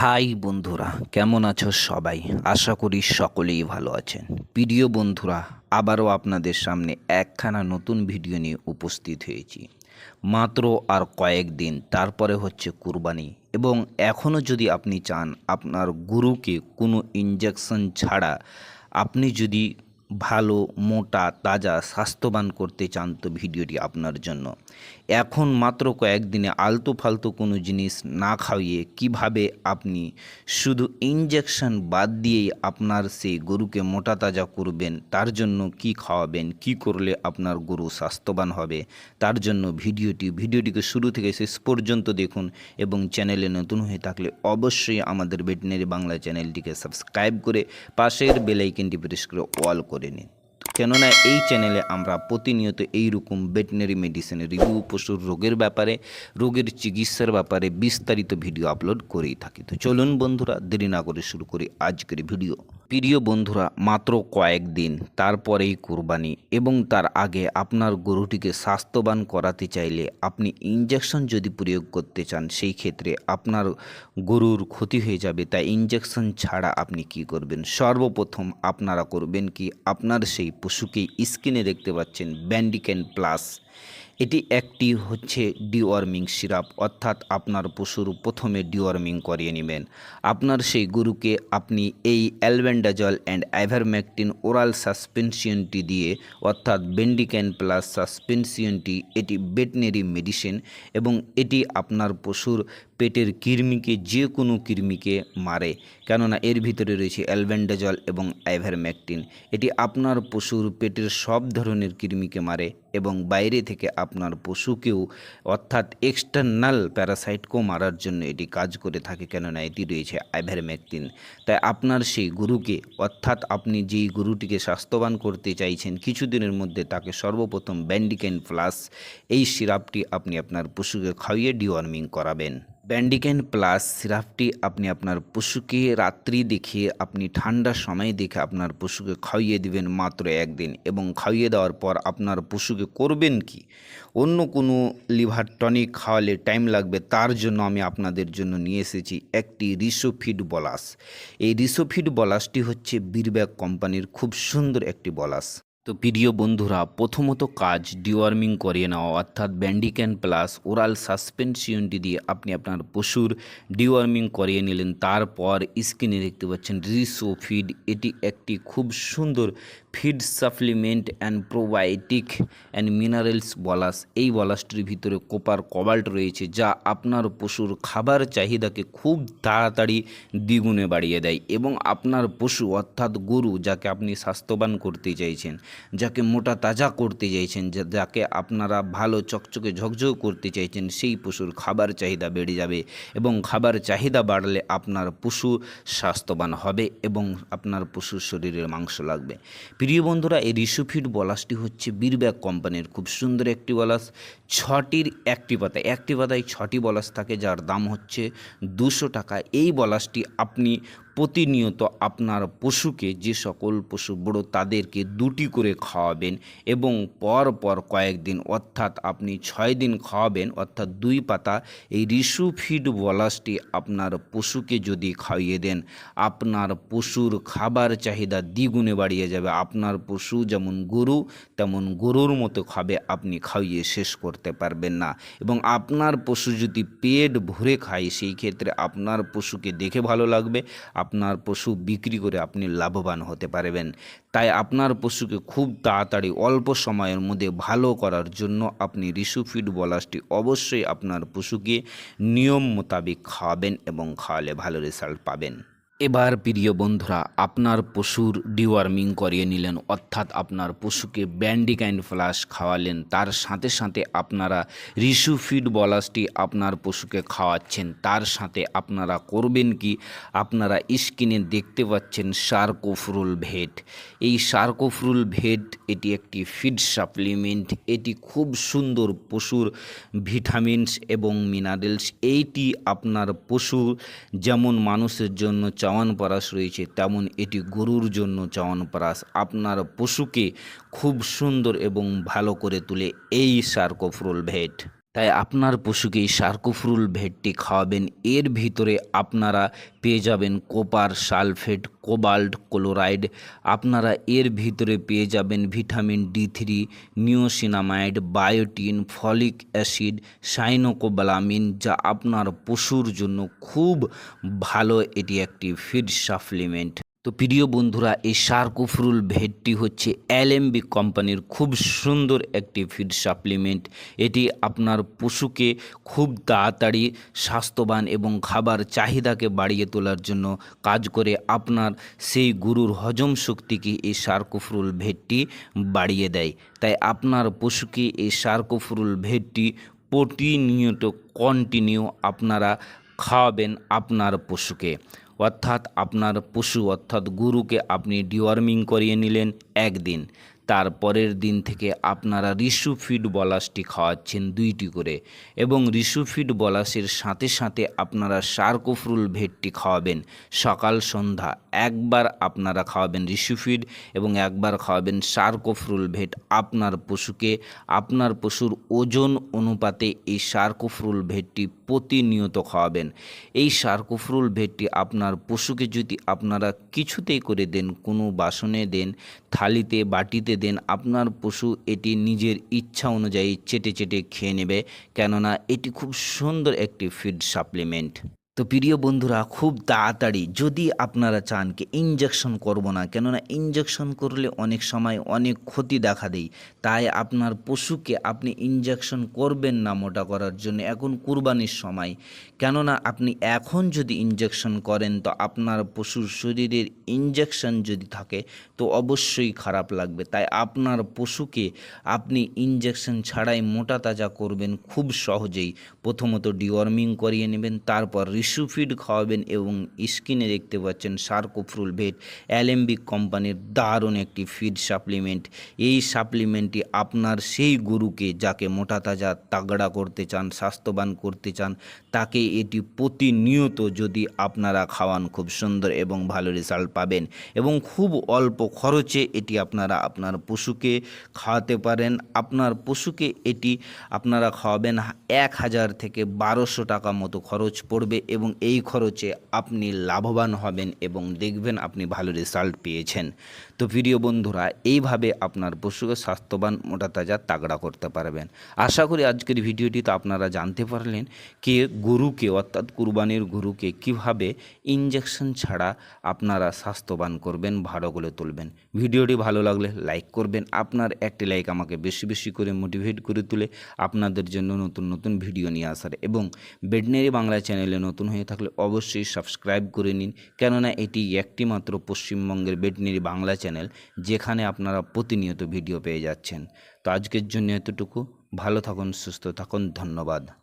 High বন্ধুরা, কেমন আছো সবাই? আশা করি সকলেই ভালো আছেন। প্রিয় বন্ধুরা, আবারও আপনাদের সামনে একখানা নতুন ভিডিও নিয়ে উপস্থিত হয়েছি। মাত্র আর কয়েকদিন তারপরে হচ্ছে কুরবানি। এবং এখনও যদি আপনি চান আপনার গুরুকে কোনো ইঞ্জেকশন ছাড়া আপনি যদি ভালো, মোটা, তাজা, স্বাস্থ্যবান করতে চান, তো ভিডিওটি আপনার জন্য। এখন মাত্র কয়েকদিনে আলতু ফালতু কোনো জিনিস না খাইয়ে কীভাবে আপনি শুধু ইঞ্জেকশন বাদ দিয়েই আপনার সেই গরুকে মোটা তাজা করবেন, তার জন্য কি খাওয়াবেন, কি করলে আপনার গরু স্বাস্থ্যবান হবে, তার জন্য ভিডিওটি, ভিডিওটিকে শুরু থেকে শেষ পর্যন্ত দেখুন এবং চ্যানেলে নতুন হয়ে থাকলে অবশ্যই আমাদের ভেটেনারি বাংলা চ্যানেলটিকে সাবস্ক্রাইব করে পাশের বেলাইকেনটি প্রেস করে অল করে নিন। কেননা এই চ্যানেলে আমরা প্রতিনিয়ত এইরকম ভেটেনারি মেডিসিনের রিভিউ পশুর রোগের ব্যাপারে, রোগের চিকিৎসার ব্যাপারে বিস্তারিত ভিডিও আপলোড করেই থাকি। তো চলুন বন্ধুরা, দেরি না করে শুরু করি আজকের ভিডিও প্রিয় বন্ধুরা, মাত্র কয়েকদিন তারপরেই কুরবানি এবং তার আগে আপনার গরুটিকে স্বাস্থ্যবান করাতে চাইলে আপনি ইঞ্জেকশন যদি প্রয়োগ করতে চান, সেই ক্ষেত্রে আপনার গরুর ক্ষতি হয়ে যাবে। তাই ইঞ্জেকশন ছাড়া আপনি কি করবেন? সর্বপ্রথম আপনারা করবেন কি? আপনার সেই পশুকে স্কিনে দেখতে পাচ্ছেন ব্যান্ডিকেন প্লাস এটি একটি হচ্ছে ডিওয়ার্মিং সিরাপ অর্থাৎ আপনার পশুর প্রথমে ডিওয়ার্মিং করিয়ে নেবেন। আপনার সেই গরুকে আপনি এই অ্যালবেন্ডাজল অ্যান্ড অ্যাভারম্যাকটিন ওরাল সাসপেনশনটি দিয়ে, অর্থাৎ বেন্ডিক্যান প্লাস সাসপেনশনটি এটি ভেটেনারি মেডিসিন এবং এটি আপনার পশুর পেটের কৃমিকে যে কোনো কৃমিকে মারে। কেননা এর ভিতরে রয়েছে অ্যালবেন্ডাজল এবং অ্যাভারম্যাকটিন এটি আপনার পশুর পেটের সব ধরনের কৃমিকে মারে এবং বাইরে থেকে আপনার পশুকেও অর্থাৎ এক্সটার্নাল প্যারাসাইটকেও মারার জন্য এটি কাজ করে থাকে, কেননা এটি রয়েছে আইভারম্যাকটিন। তাই আপনার সেই গরুকে, অর্থাৎ আপনি যেই গরুটিকে স্বাস্থ্যবান করতে চাইছেন, কিছুদিনের মধ্যে তাকে সর্বপ্রথম ব্যান্ডিকেন প্লাস এই সিরাপটি আপনি আপনার পশুকে খাইয়ে ডিওয়ার্মিং করাবেন। ব্যান্ডিকেন প্লাস সিরাপটি আপনি আপনার পশুকে রাত্রি দেখে আপনি ঠান্ডার সময় দেখে আপনার পশুকে খাইয়ে দিবেন মাত্র একদিন এবং খাইয়ে দেওয়ার পর আপনার পশুকে করবেন কি? অন্য কোনো লিভার টনিক খাওয়ালে টাইম লাগবে, তার জন্য আমি আপনাদের জন্য নিয়ে এসেছি একটি রিসোফিড বলাস। এই রিসোফিড বলাসটি হচ্ছে বীরব্যাগ কোম্পানির খুব সুন্দর একটি বলাস। তো প্রিয় বন্ধুরা, প্রথমত কাজ ডিওয়ার্মিং করিয়ে নেওয়া অর্থাৎ ব্যান্ডিক্যান প্লাস ওরাল সাসপেনশনটি দিয়ে আপনি আপনার পশুর ডিওয়ার্মিং করিয়ে নিলেন। তারপর স্কিনে দেখতে পাচ্ছেন রিসো ফিড এটি একটি খুব সুন্দর feed supplement and probiotic and minerals bolus. এই বলাসটির ভিতরে কোপার কবাল্ট রয়েছে, যা আপনার পশুর খাবার চাহিদাকে খুব তাড়াতাড়ি দ্বিগুণে বাড়িয়ে দেয় এবং আপনার পশু, অর্থাৎ গরু, যাকে আপনি স্বাস্থ্যবান করতে চাইছেন যাকে মোটা তাজা করতে চাইছেন যাকে আপনারা ভালো চকচকে ঝকঝক করতে চাইছেন, সেই পশুর খাবার চাহিদা বেড়ে যাবে এবং খাবার চাহিদা বাড়লে আপনার পশু স্বাস্থ্যবান হবে এবং আপনার পশুর শরীরের মাংস লাগবে। প্রিয় বন্ধুরা, এই রিসুফিড বলাসটি হচ্ছে বীরব্যাগ কোম্পানির খুব সুন্দর একটি বলাস। ছটির একটি পাতায় একটি পাতায় ছটি বলাস থাকে, যার দাম হচ্ছে দুশো টাকা। এই বলাসটি আপনি প্রতিনিয়ত আপনার পশুকে যে সকল পশু বড় তাদেরকে দুটি করে খাওয়াবেন এবং পর পর কয়েকদিন, অর্থাৎ আপনি ছয় দিন খাওয়াবেন, অর্থাৎ দুই পাতা, এই রিসু ফিড বলাসটি আপনার পশুকে যদি খাইয়ে দেন, আপনার পশুর খাবার চাহিদা দ্বিগুণে বাড়িয়ে যাবে। আপনার পশু যেমন গরু, তেমন গরুর মতো খাবে, আপনি খাইয়ে শেষ করতে পারবেন না। এবং আপনার পশু যদি পেট ভরে খায়, সেই ক্ষেত্রে আপনার পশুকে দেখে ভালো লাগবে। আপনার পশু বিক্রি করে আপনি লাভবান হতে পারবেন। তাই আপনার পশুকে খুব তাড়াতাড়ি অল্প সময়ের মধ্যে ভালো করার জন্য আপনি রিসুফিড বলাসটি অবশ্যই আপনার পশুকে নিয়ম মোতাবেক খাওয়াবেন এবং খাওয়ালে ভালো রেজাল্ট পাবেন। এবার প্রিয় বন্ধুরা, আপনার পশুর ডিওয়ার্মিং করিয়ে নিলেন, অর্থাৎ আপনার পশুকে ব্যান্ডিকাইন ফ্লাশ খাওয়ালেন, তার সাথে সাথে আপনারা রিসুফিড বলাসটি আপনার পশুকে খাওয়াচ্ছেন, তার সাথে আপনারা করবেন কি? আপনারা স্কিনে দেখতে পাচ্ছেন সার্কোফরুল ভেট। এই সার্কোফরুল ভেট, এটি একটি ফিড সাপ্লিমেন্ট, এটি খুব সুন্দর পশুর ভিটামিনস এবং মিনারেলস, এইটি আপনার পশু যেমন মানুষের জন্য চাওয়ানপারাস রয়েছে, তেমন এটি গরুর জন্য চাওয়ান পারাস আপনার পশুকে খুব সুন্দর এবং ভালো করে তুলে এই সার্কোফ্রোল ভেট। তাই আপনার পশুকে সার্কোফ্রুল ভেটটি খাওয়াবেন। এর ভিতরে আপনারা পেয়ে যাবেন কোপার সালফেট, কোবাল্ট, ক্লোরাইড। আপনারা এর ভিতরে পেয়ে যাবেন vitamin D three, niacinamide, biotin, folic acid cyanocobalamin যা আপনার পশুর জন্য খুব ভালো এটি একটি ফিড সাপ্লিমেন্ট। তো প্রিয় বন্ধুরা, এই শার্কোফ্রুল ভেটটি হচ্ছে এলএমবি কোম্পানির খুব সুন্দর একটি ফিড সাপ্লিমেন্ট এটি আপনার পশুকে খুব তাড়াতাড়ি স্বাস্থ্যবান এবং খাবার চাহিদাকে বাড়িয়ে তোলার জন্য কাজ করে আপনার সেই গরুর হজম শক্তিকে এই শার্কোফ্রুল ভেটটি বাড়িয়ে দেয়। তাই আপনার পশুকে এই শার্কোফ্রুল ভেটটি প্রতিনিয়ত কন্টিনিউ আপনারা খাওয়াবেন আপনার পশুকে। অর্থাৎ আপনার পশু অর্থাৎ গরুকে আপনি ডিওয়ার্মিং করিয়ে নিলেন একদিন। তার পরের দিন থেকে আপনারা রিসু ফিড বলাসটি খাওয়াচ্ছেন দুইটি করে এবং রিসু ফিড বলাসের সাথে সাথে আপনারা শার্কোফ্রুল ভেটটি খাওয়াবেন। সকাল, সন্ধ্যা একবার আপনারা খাওয়াবেন রিসু ফিড এবং একবার খাওয়াবেন শার্কোফ্রুল ভেট আপনার পশুকে। আপনার পশুর ওজন অনুপাতে এই শার্কোফ্রুল ভেটটি প্রতিনিয়ত খাওয়াবেন। এই শার্কোফ্রুল ভেটটি আপনার পশুকে যদি আপনারা কিছুতেই করে দেন, কোনো বাসনে দেন, থালিতে, বাটিতে দেন আপনার পশু এটি নিজের ইচ্ছা অনুযায়ী চেটে চেটে খেয়ে নেবে। কেননা এটি খুব সুন্দর একটি ফিড সাপ্লিমেন্ট তো প্রিয় বন্ধুরা, খুব তাড়াতাড়ি যদি আপনারা চান কি ইঞ্জেকশন করব না, কেননা ইঞ্জেকশন করলে অনেক সময় অনেক ক্ষতি দেখা দেয়। তাই আপনার পশুকে আপনি ইঞ্জেকশন করবেন না মোটা করার জন্য, এখন কুরবানির সময়। কেননা আপনি এখন যদি ইঞ্জেকশন করেন, তো আপনার পশুর শরীরের ইঞ্জেকশন যদি থাকে, তো অবশ্যই খারাপ লাগবে। তাই আপনার পশুকে আপনি ইঞ্জেকশন ছাড়াই মোটা তাজা করবেন খুব সহজেই। প্রথমত ডিওয়ার্মিং করিয়ে নেবেন, তারপর রিসু ফিড খাওয়াবেন এবং স্কিনে দেখতে পাচ্ছেন সার্কোফ্রুল ভেট, অ্যালেম্বিক কোম্পানির দারুণ একটি ফিড সাপ্লিমেন্ট। এই সাপ্লিমেন্টটি আপনার সেই গরুকে যাকে মোটা তাজা তাগড়া করতে চান, স্বাস্থ্যবান করতে চান, তাকে এটি প্রতিনিয়ত যদি আপনারা খাওয়ান খুব সুন্দর এবং ভালো রেজাল্ট পাবেন এবং খুব অল্প খরচে এটি আপনারা আপনার পশুকে খাওয়াতে পারেন। আপনার পশুকে এটি আপনারা খাওয়াবেন এক হাজার থেকে বারোশো টাকা মতো খরচ পড়বে এবং এই খরচে আপনি লাভবান হবেন এবং দেখবেন আপনি ভালো রেজাল্ট পেয়েছেন। তো প্রিয় বন্ধুরা, এইভাবে আপনার পশুকে স্বাস্থ্যবান মোটা তাজা তাগড়া করতে পারবেন। আশা করি আজকের ভিডিওটি তো আপনারা জানতে পারলেন কে গরুকে, অর্থাৎ কুরবানির গরুকে কীভাবে ইঞ্জেকশন ছাড়া আপনারা স্বাস্থ্যবান করবেন, ভালো করে তুলবেন। ভিডিওটি ভালো লাগলে লাইক করবেন। আপনার একটি লাইক আমাকে বেশি বেশি করে মোটিভেট করে তুলে আপনাদের জন্য নতুন নতুন ভিডিও নিয়ে আসার। এবং বেডনারি বাংলা চ্যানেলে নতুন হয়ে থাকলে অবশ্যই সাবস্ক্রাইব করে নিন। কেননা এটি একটি মাত্র পশ্চিমবঙ্গের বেটনারি বাংলা চ্যানেল যেখানে আপনারা প্রতিনিয়ত ভিডিও পেয়ে যাচ্ছেন। তো আজকের জন্য এতটুকু। ভালো থাকুন, সুস্থ থাকুন, ধন্যবাদ।